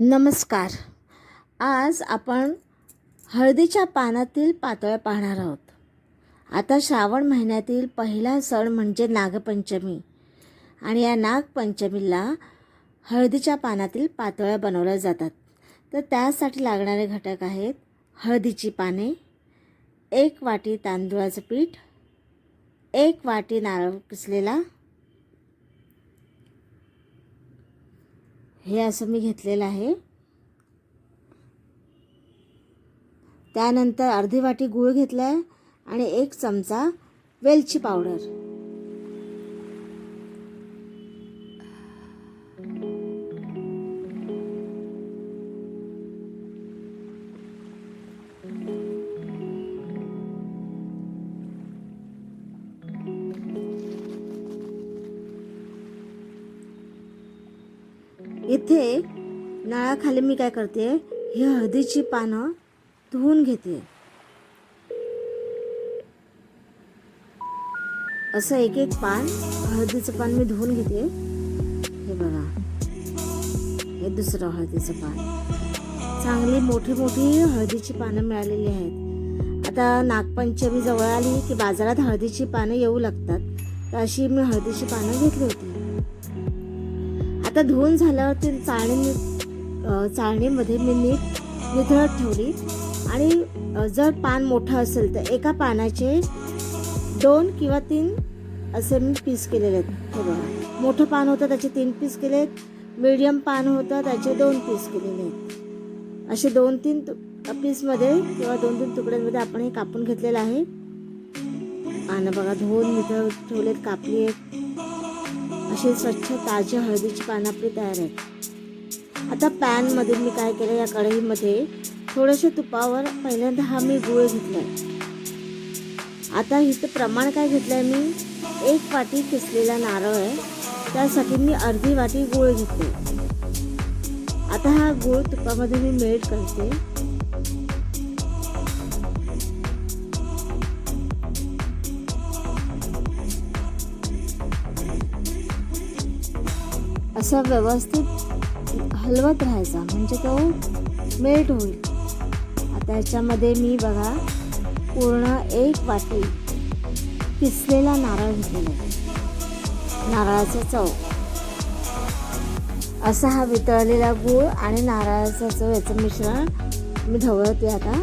नमस्कार. आज आपण हळदीच्या पानातील पातोळ्या पाहणार आहोत. आता श्रावण महिन्यातील पहिला सण म्हणजे नागपंचमी. आणि या नागपंचमीला हळदीच्या पानातील पातोळ्या बनवल्या जातात. तर त्यासाठी लागणारे घटक आहेत हळदीची पाने एक वाटी तांदूळाचं पीठ एक वाटी नारळ किसलेला हे असं मी घेतलेलं आहे. त्यानंतर अर्धी वाटी गूळ घेतला आहे आणि एक चमचा वेलची पावडर. नळाखाली मी काय करते? ही हळदीची पानं धुवून घेते. असं एक एक पान हळदीचं पान मी धुवून घेते. हे बघा. हे दुसरं हळदीचं पान. चांगली मोठी मोठी हळदीची पानं मिळालेली आहेत. आता नागपंचमी जवळ आली की बाजारात हळदीची पानं येऊ लागतात. तर अशी मी हळदीची पानं घेतली होती. आता धुवून झाल्यावर ती चाळणी चाळणीमध्ये मी नीट विधळत ठेवली. आणि जर पान मोठं असेल तर एका पानाचे दोन किंवा तीन असे मी पीस केलेले आहेत. हे बघा. मोठं पान होतं त्याचे तीन पीस केले आहेत. मिडियम पान होतं त्याचे दोन पीस केलेले आहेत. असे दोन तीन तु- पीसमध्ये किंवा दोन तीन तुकड्यांमध्ये आपण हे कापून घेतलेलं आहे. पानं बघा धुवून ठेवले ठेवलेत कापली आहेत. असे स्वच्छ ताजे हळदीची पानं आपली तयार आहेत. आता पॅनमध्ये मी काय केलं या कढईमध्ये थोड्याशा तुपावर पहिल्यांदा हा मी गुळ घेतलाय. आता इथं प्रमाण काय घेतलंय मी? एक वाटी किसलेला नारळ आहे. त्यासाठी मी अर्धी वाटी गुळ घेतली. आता हा गुळ तुपामध्ये मी मेल्ट करते. असा व्यवस्थित हलवत राहायचा. म्हणजे तो मेल्ट होईल. आता याच्यामध्ये मी बघा पूर्ण एक वाटी किसलेला नारळ घेतलेला आहे. नारळाचा चव. असा हा वितळलेला गूळ आणि नारळाचा चव याचं मिश्रण मी ढवळते आता.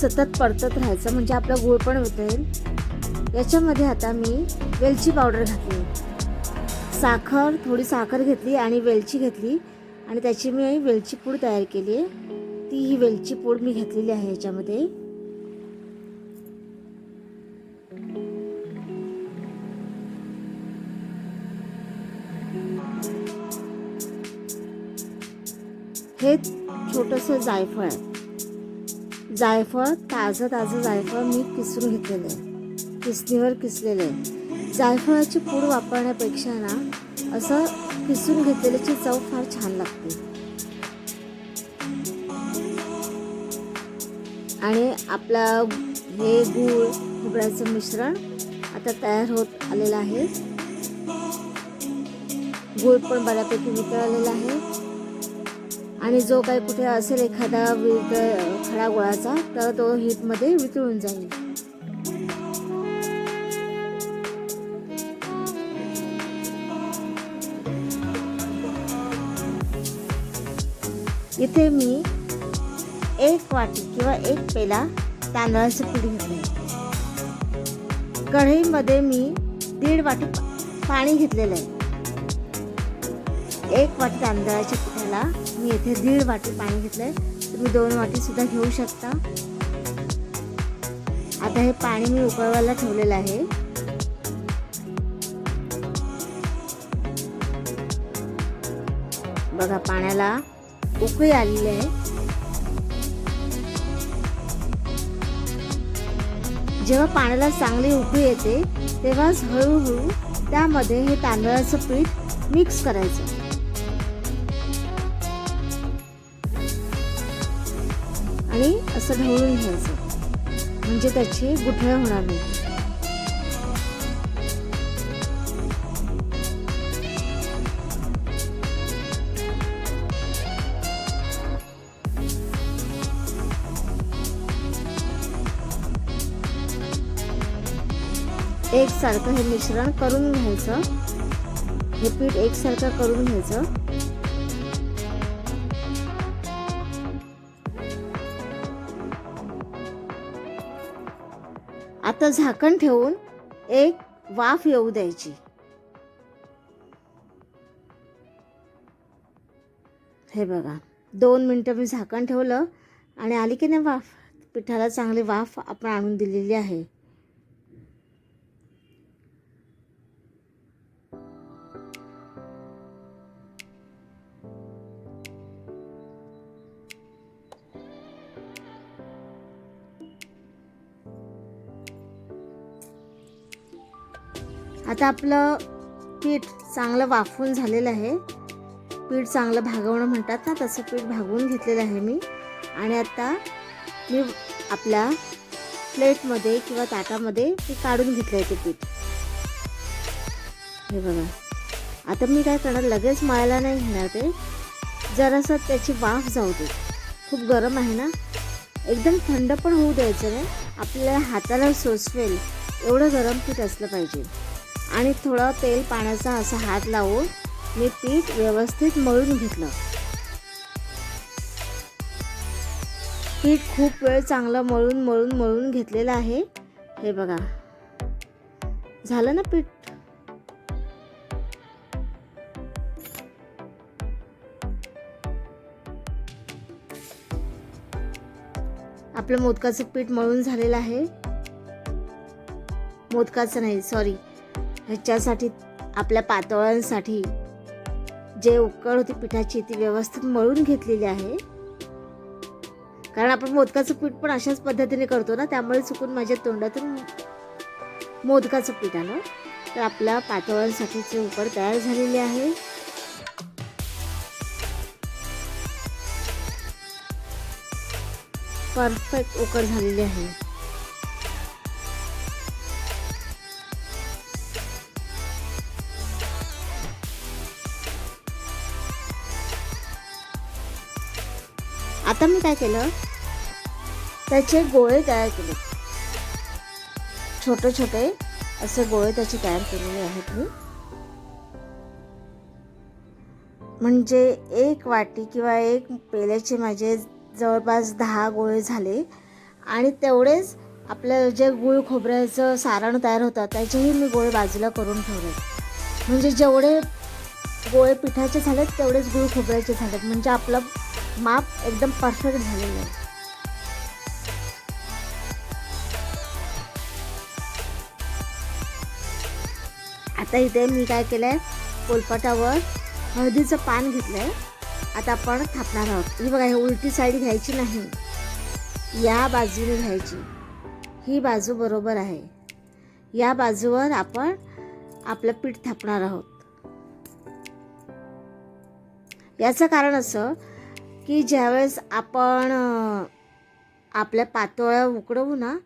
सतत परतत राहायचं म्हणजे आपला गूळ पण वितळेल याच्यामध्ये आता मी वेलची पावडर घातली. साखर थोडी साखर घेतली आणि वेलची घेतली. आणि त्याची मी वेलची पूड तयार केली आहे. ती ही वेलची पूड मी घेतलेली आहे याच्यामध्ये. हे छोटंसं जायफळ आहे. जायफळ ताजं ताजं जायफळ मी किसून घेतलेलं आहे. किसणीवर किसलेलं आहे. जायफळाची पूड वापरण्यापेक्षा ना असं किसून घेतलेल्याची चव फार छान लागते. आणि आपला हे गूळ खोबऱ्याचं मिश्रण आता तयार होत आलेलं आहे. गूळ पण बऱ्यापैकी वितळलेलं आहे. आणि जो काही कुठे असेल एखादा खडा गोळाचा तर तो हीटमध्ये वितळून जाईल. इथे मी एक वाटी किंवा एक पेला तांदळाचं पीठ घेतली. कढईमध्ये मी दीड वाटी पाणी घेतलेलं आहे. एक वाटी तांदळाच्या पिठाला मी येथे दीड वाटी पाणी घेतलं आहे तुम्ही दोन वाटीसुद्धा घेऊ शकता. आता हे पाणी मी उकळवायला ठेवलेलं आहे. बघा पाण्याला उकळी आलेली आहे. जेव्हा पाण्याला चांगली उकळी येते तेव्हाच हळूहळू त्यामध्ये हे तांदळाचं पीठ मिक्स करायचं. आणि असं ढवळून घ्यायचं. म्हणजे त्याची गुठळ्या होणार नाही. एकसारखं हे मिश्रण करून घ्यायचं. हे पीठ एकसारखं करून घ्यायचं. आता झाकण ठेवून एक वाफ येऊ द्यायची. हे बघा दोन मिनटं मी झाकण ठेवलं आणि आली की नाही वाफ? पिठाला चांगली वाफ आपण आणून दिलेली आहे. आता आपलं पीठ चांगलं वाफून झालेलं आहे. पीठ चांगलं भागवणं म्हणतात ना तसं पीठ भागवून घेतलेलं आहे मी. आणि आता मी आपल्या प्लेटमध्ये किंवा ताटामध्ये ते काढून घेतलं आहे ते पीठ. हे बघा. आता मी काय करणार लगेच मळायला नाही घेणार ते. जरासं त्याची वाफ जाऊ दे. खूप गरम आहे ना. एकदम थंड पण होऊ द्यायचं नाही. आपल्या हाताला सोसवेल एवढं गरम पीठ असलं पाहिजे. आणि थोडं तेल पाण्याचा असा हात लावून मी पीठ व्यवस्थित मळून घेतलं. पीठ खूप वेळ चांगलं मळून मळून मळून घेतलेलं आहे. हे बघा. झालं ना पीठ? आपलं मोदकाचं पीठ मळून झालेलं आहे. मोदकाचं नाही सॉरी ह्याच्यासाठी आपल्या पातोळ्यांसाठी जे उकळ होती पिठाची ती व्यवस्थित मळून घेतलेली आहे. कारण आपण मोदकाचं पीठ पण अशाच पद्धतीने करतो ना त्यामुळे चुकून माझ्या तोंडातून मोदकाचं पीठ आलं. तर आपल्या पातोळ्यांसाठीची उकड तयार झालेली आहे. परफेक्ट उकड झालेली आहे. आता मी काय केलं? त्याचे गोळे तयार केले. छोटे छोटे असे गोळे त्याचे तयार केलेले आहेत मी. म्हणजे एक वाटी किंवा एक पेल्याचे माझे जवळपास दहा गोळे झाले. आणि तेवढेच आपलं जे गुळ खोबऱ्याचं सारण तयार होतं त्याचेही मी गोळे बाजूला करून ठेवले. म्हणजे जेवढे गोळे पिठाचे झालेत तेवढेच गुळ खोबऱ्याचे झालेत. म्हणजे आपलं माप एकदम परफेक्ट झालेलं आहे. आता इथे मी काय केलं आहे पोलपाटावर हळदीचं पान घेतलं आहे आता आपण थापणार आहोत. ही बघा हे उलटी साईड घ्यायची नाही. या बाजूने घ्यायची. ही बाजू बरोबर आहे. या बाजूवर आपण आपलं पीठ थापणार आहोत. याचं कारण असं की ज्यावेळेस आपण आपल्या पातोळ्या उकडवू ना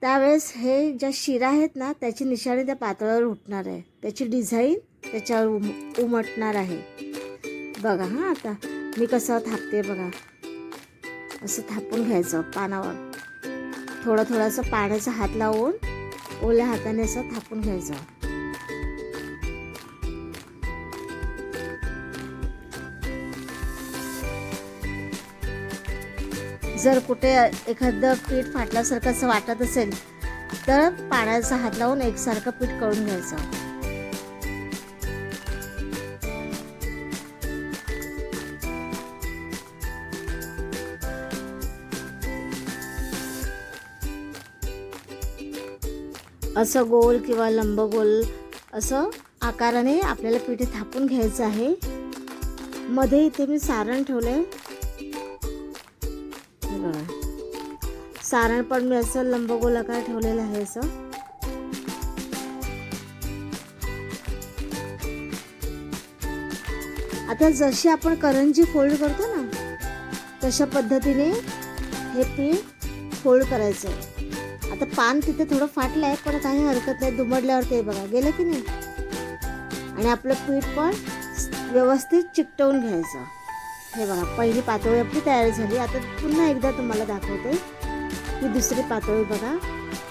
त्यावेळेस हे ज्या शिरा आहेत ना त्याची निशाणी त्या पातोळ्यावर उठणार आहे. त्याची डिझाईन त्याच्यावर उम उमटणार आहे. बघा हां आता मी कसं थापते बघा. असं थापून घ्यायचं पानावर. थोडं थोडंसं पाण्याचा हात लावून ओल्या हाताने असं थापून घ्यायचं. जर कुठे एखादं पीठ फाटल्यासारखं असं वाटत असेल तर पाण्याचा हात लावून एकसारखं पीठ करून घ्यायचं. असं गोल किंवा लंब गोल असं आकाराने आपल्याला पिठे थापून घ्यायचं आहे. मध्ये इथे मी सारण ठेवलं आहे सारण पण मी असं लंबगोलाकार ठेवलेलं आहे असं. आता जशी आपण करंजी फोल्ड करतो ना तशा पद्धतीने हे पीठ फोल्ड करायचं. आता पान तिथे थोडं फाटलं आहे पण काही हरकत नाही दुमडल्यावर ते बघा. गेलं की नाही? आणि आपलं पीठ पण व्यवस्थित चिकटवून घ्यायचं. हे बघा पहिली पातळी आपली तयार झाली. आता पुन्हा एकदा तुम्हाला दाखवते. ही दुसरी पातळी बघा.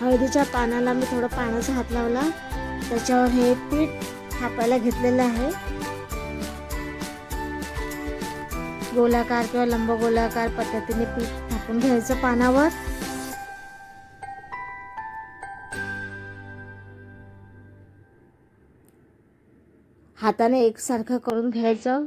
हळदीच्या पानाला मी थोडं पाण्याचा हात लावला. त्याच्यावर हे पीठ थापायला घेतलेलं आहे. गोलाकार किंवा लंब गोलाकार पद्धतीने पीठ थापून घ्यायचं पानावर. हाताने एकसारखं करून घ्यायचं.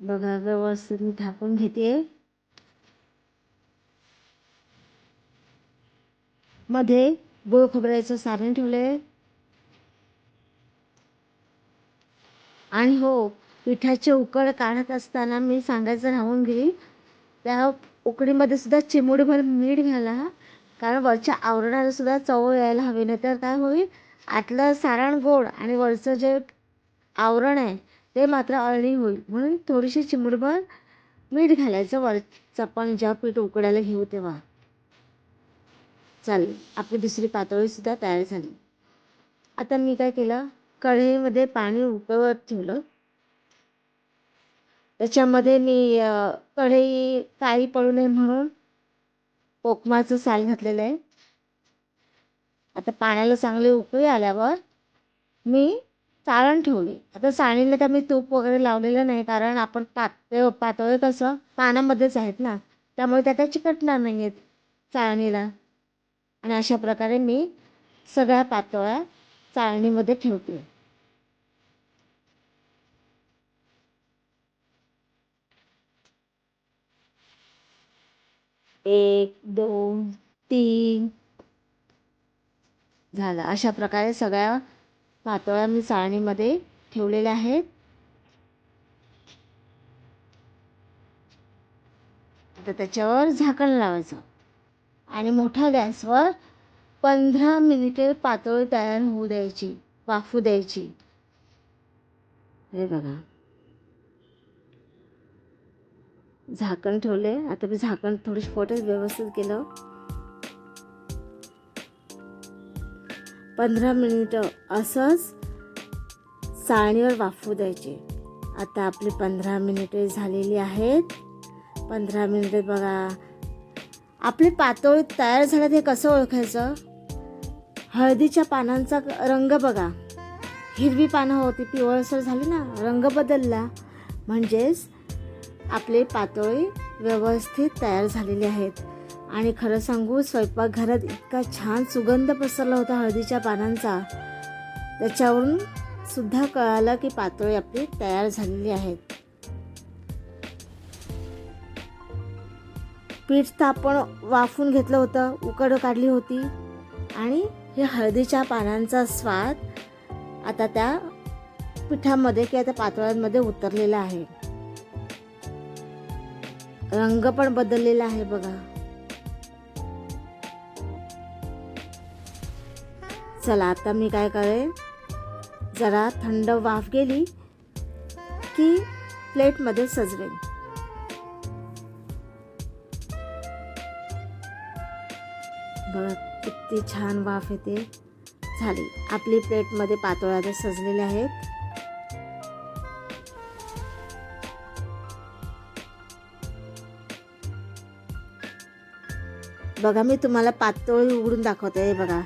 बघा व्यवस्थित मी थापून घेते. मध्ये गोळ खोबऱ्याचं सारण ठेवले आणि हो पिठाची उकड काढत असताना मी सांगायचं राहून गेली त्या उकडीमध्ये सुद्धा चिमुडभर मीठ घाला कारण वरच्या आवरणाला सुद्धा चव यायला हवी नाही तर काय होईल? आतलं सारण गोड आणि वरचं जे आवरण आहे ते मात्र अळणी होईल. म्हणून थोडीशी चिमुडभर मीठ घालायचं वरचं पण जेव्हा पीठ उकडायला घेऊ तेव्हा. चालेल. आपली दुसरी पातळीसुद्धा तयार झाली. आता मी काय केलं? कढईमध्ये पाणी उकळत ठेवलं. त्याच्यामध्ये मी कढई काळी पडू नये म्हणून कोकमाचं साल घातलेलं आहे. आता पाण्याला चांगली उकळी आल्यावर मी चाळण ठेवली. आता चाळणीला काय मी तूप वगैरे लावलेलं नाही कारण आपण पातळ पातळ कसं पानामध्येच आहेत ना त्यामुळे त्या काय चिकटणार नाही आहेत चाळणीला. आणि अशा प्रकारे मी सगळ्या पातोळ्या चाळणीमध्ये ठेवते. एक दोन तीन. झालं. अशा प्रकारे सगळ्या पातोळ्या मी चाळणीमध्ये ठेवलेल्या आहेत. आता त्याच्यावर झाकण लावायचं. आणि मोठ्या गॅसवर पंधरा मिनिटे पातोळी तयार होऊ द्यायची वाफू द्यायची. हे बघा. झाकण ठेवले. आता मी झाकण थोडीशी फोटोच व्यवस्थित केलं. पंधरा मिनिटं असंच चाळणीवर वाफू द्यायचे. आता आपली पंधरा मिनिटे झालेली आहेत. पंधरा मिनिटे बघा. आपली पातोळी तयार झाल्यात हे कसं ओळखायचं? हळदीच्या पानांचा रंग बघा. हिरवी पानं होती पिवळसर झाली ना. रंग बदलला. म्हणजेच आपली पातोळी व्यवस्थित तयार झालेली आहेत. आणि खरं सांगू स्वयंपाकघरात इतका छान सुगंध पसरला होता हळदीच्या पानांचा. त्याच्यावरून सुद्धा कळालं की पातोळी आपली तयार झालेली आहेत. पीठ तर आपण वाफून घेतलं होतं उकड काढली होती. आणि हे हळदीच्या पानांचा स्वाद आता त्या पिठामध्ये किंवा त्या पातोळ्यांमध्ये उतरलेला आहे. रंग पण बदललेला आहे बघा. चला आता मी काय करेन? जरा थंड वाफ गेली की प्लेटमध्ये सजवेन. बघा किती छान वाफ येते. झाली. आपली प्लेटमध्ये पातोळ्या सजलेल्या आहेत. बघा मी तुम्हाला पातोळी उघडून दाखवते. बघा.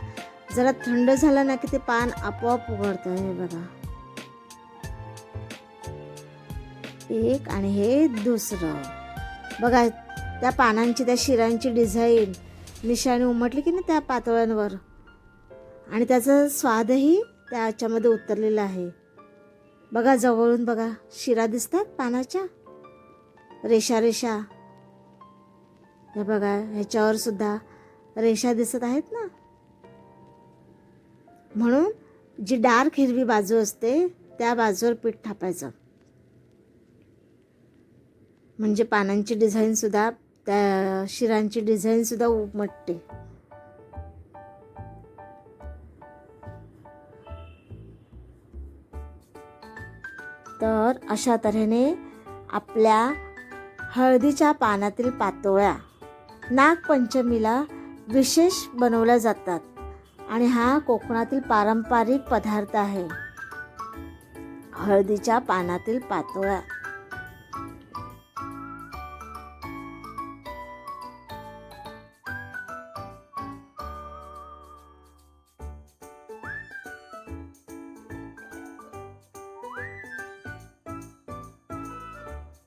जरा थंड झालं ना की ते पान आपोआप उघडतं हे बघा. एक आणि हे दुसरं. बघा त्या पानांची त्या शिरांची डिझाईन. निशाणी उमटली की नाही त्या पातळ्यांवर? आणि त्याचा स्वादही त्याच्यामध्ये उतरलेला आहे. बघा जवळून बघा शिरा दिसतात पानाच्या? रेषा रेषा हे बघा ह्याच्यावर सुद्धा रेषा दिसत आहेत ना? म्हणून जी डार्क हिरवी बाजू असते त्या बाजूवर पीठ थापायचं. म्हणजे पानांची डिझाईन सुद्धा त्या शिरांची डिझाईन सुद्धा उमटते तर अशा तऱ्हेने आपल्या हळदीच्या पानातील पातोळ्या नागपंचमीला विशेष बनवल्या जातात. आणि हा कोकणातील पारंपरिक पदार्थ आहे. हळदीच्या पानातील पातोळ्या.